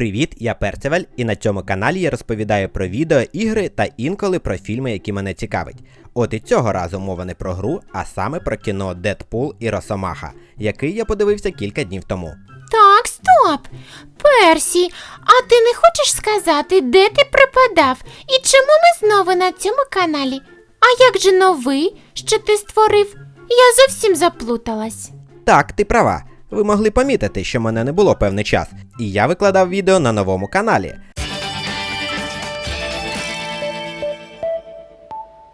Привіт, я Перцевель, і на цьому каналі я розповідаю про відео, ігри та інколи про фільми, які мене цікавить. От і цього разу мова не про гру, а саме про кіно Дедпул і Росомаха, який я подивився кілька днів тому. Так, стоп. Персі, а ти не хочеш сказати, де ти пропадав і чому ми знову на цьому каналі? А як же новий, що ти створив? Я зовсім заплуталась. Так, ти права. Ви могли помітити, що мене не було певний час, і я викладав відео на новому каналі.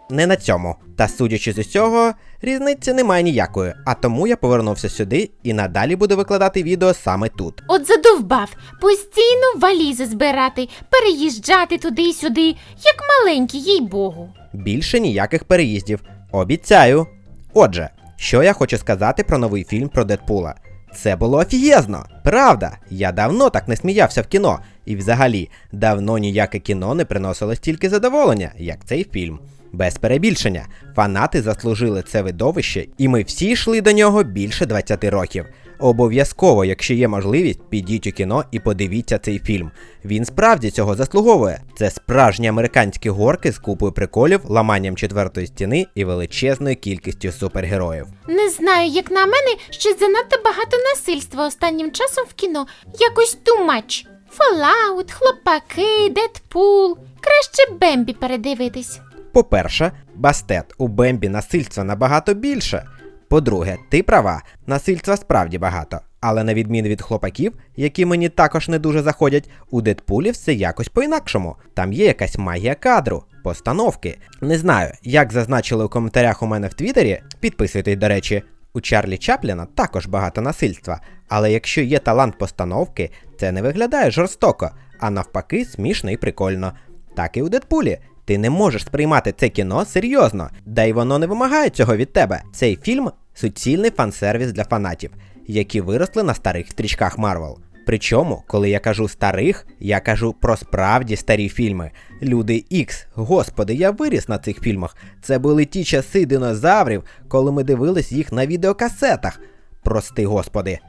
Не на цьому. Та судячи з усього, різниці немає ніякої, а тому я повернувся сюди і надалі буду викладати відео саме тут. От задовбав постійно валізи збирати, переїжджати туди й сюди, як маленький, їй богу. Більше ніяких переїздів. Обіцяю. Отже, що я хочу сказати про новий фільм про Дедпула. Це було офігезно. Правда, я давно так не сміявся в кіно, і взагалі давно ніяке кіно не приносило стільки задоволення, як цей фільм. Без перебільшення, фанати заслужили це видовище, і ми всі йшли до нього більше 20 років. Обов'язково, якщо є можливість, підіть у кіно і подивіться цей фільм. Він справді цього заслуговує. Це справжні американські горки з купою приколів, ламанням четвертої стіни і величезною кількістю супергероїв. Не знаю, як на мене, що занадто багато насильства останнім часом в кіно. Якось too much. Fallout, хлопаки, Дедпул. Краще Бембі передивитись. По-перше, бастет у Бембі насильства набагато більше. По-друге, ти права, насильства справді багато. Але на відміну від хлопаків, які мені також не дуже заходять, у Дедпулі все якось по-інакшому. Там є якась магія кадру, постановки. Не знаю, як зазначили у коментарях у мене в Твіттері, підписуйтесь, до речі. У Чарлі Чапліна також багато насильства, але якщо є талант постановки, це не виглядає жорстоко, а навпаки, смішно і прикольно. Так і у Дедпулі. Ти не можеш сприймати це кіно серйозно, да й воно не вимагає цього від тебе. Цей фільм суцільний фан-сервіс для фанатів, які виросли на старих стрічках Марвел. Причому, коли я кажу старих, я кажу про справді старі фільми. Люди Ікс, господи, я виріс на цих фільмах. Це були ті часи динозаврів, коли ми дивились їх на відеокасетах. Прости, господи.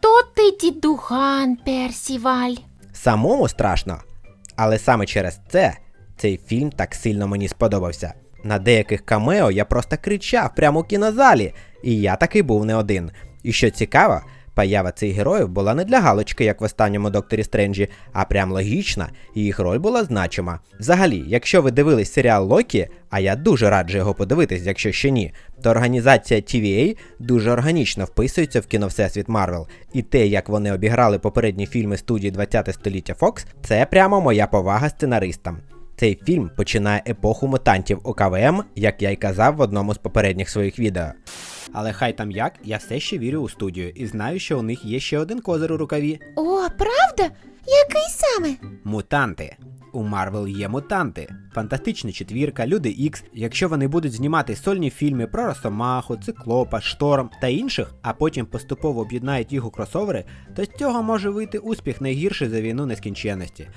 То ти дідуган, Персіваль. Самому страшно. Але саме через це цей фільм так сильно мені сподобався. На деяких камео я просто кричав прямо у кінозалі, і я таки був не один. І що цікаво, поява цих героїв була не для галочки, як в останньому Докторі Стренджі, а прям логічна, і їх роль була значима. Взагалі, якщо ви дивились серіал Локі, а я дуже раджу його подивитись, якщо ще ні, то організація TVA дуже органічно вписується в кіно Всесвіт Марвел. І те, як вони обіграли попередні фільми студії 20 століття Fox, це прямо моя повага сценаристам. Цей фільм починає епоху мутантів у КВМ, як я й казав в одному з попередніх своїх відео. Але хай там як, я все ще вірю у студію і знаю, що у них є ще один козир у рукаві О, правда? Який саме? мутанти. У Марвел є мутанти, фантастична четвірка, люди Ікс. Якщо вони будуть знімати сольні фільми про Росомаху, Циклопа, Шторм та інших, а потім поступово об'єднають їх у кросовери, то з цього може вийти успіх найгірший за війну нескінченності.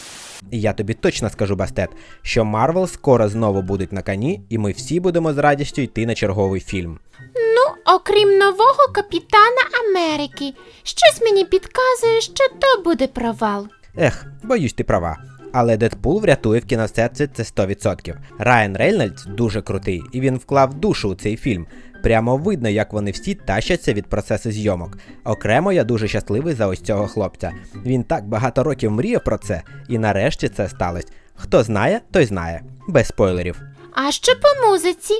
І я тобі точно скажу, Бастет, що Марвел скоро знову будуть на коні, і ми всі будемо з радістю йти на черговий фільм. Ну, окрім нового капітана Америки. Щось мені підказує, що то буде провал. Ех, боюсь, ти права. Але Дедпул врятує в кіносерці це 100%. Райан Рейнольдс дуже крутий, і він вклав душу у цей фільм. Прямо видно, як вони всі тащаться від процесу зйомок. Окремо я дуже щасливий за ось цього хлопця. Він так багато років мріяв про це, і нарешті це сталося. Хто знає, той знає. Без спойлерів. А що по музиці?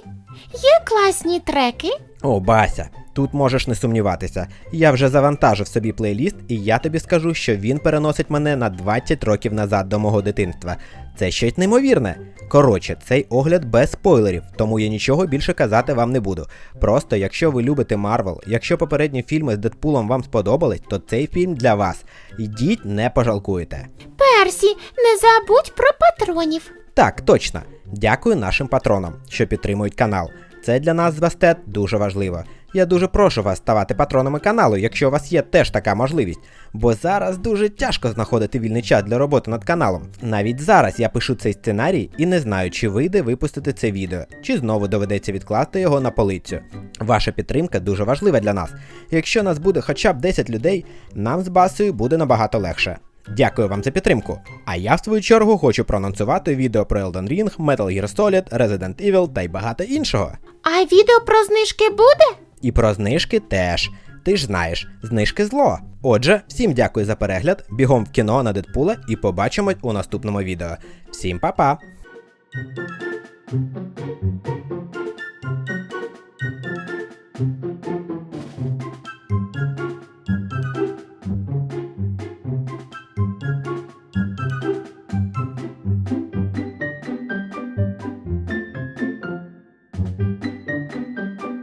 Є класні треки? О, Бася, тут можеш не сумніватися. Я вже завантажив собі плейліст, і я тобі скажу, що він переносить мене на 20 років назад до мого дитинства. Це щось неймовірне. Коротше, цей огляд без спойлерів, тому я нічого більше казати вам не буду. Просто, якщо ви любите Марвел, якщо попередні фільми з Дедпулом вам сподобались, то цей фільм для вас. Йдіть, не пожалкуєте. Персі, не забудь про патронів. Так, точно. Дякую нашим патронам, що підтримують канал. Це для нас з Бастет дуже важливо. Я дуже прошу вас ставати патронами каналу, якщо у вас є теж така можливість. Бо зараз дуже тяжко знаходити вільний час для роботи над каналом. Навіть зараз я пишу цей сценарій і не знаю, чи вийде випустити це відео, чи знову доведеться відкласти його на полицю. Ваша підтримка дуже важлива для нас. Якщо нас буде хоча б 10 людей, нам з басою буде набагато легше. Дякую вам за підтримку. А я в свою чергу хочу проанонсувати відео про Elden Ring, Metal Gear Solid, Resident Evil та й багато іншого. А відео про знижки буде? І про знижки теж. Ти ж знаєш, знижки зло. Отже, всім дякую за перегляд, бігом в кіно на Дедпула і побачимось у наступному відео. Всім па-па!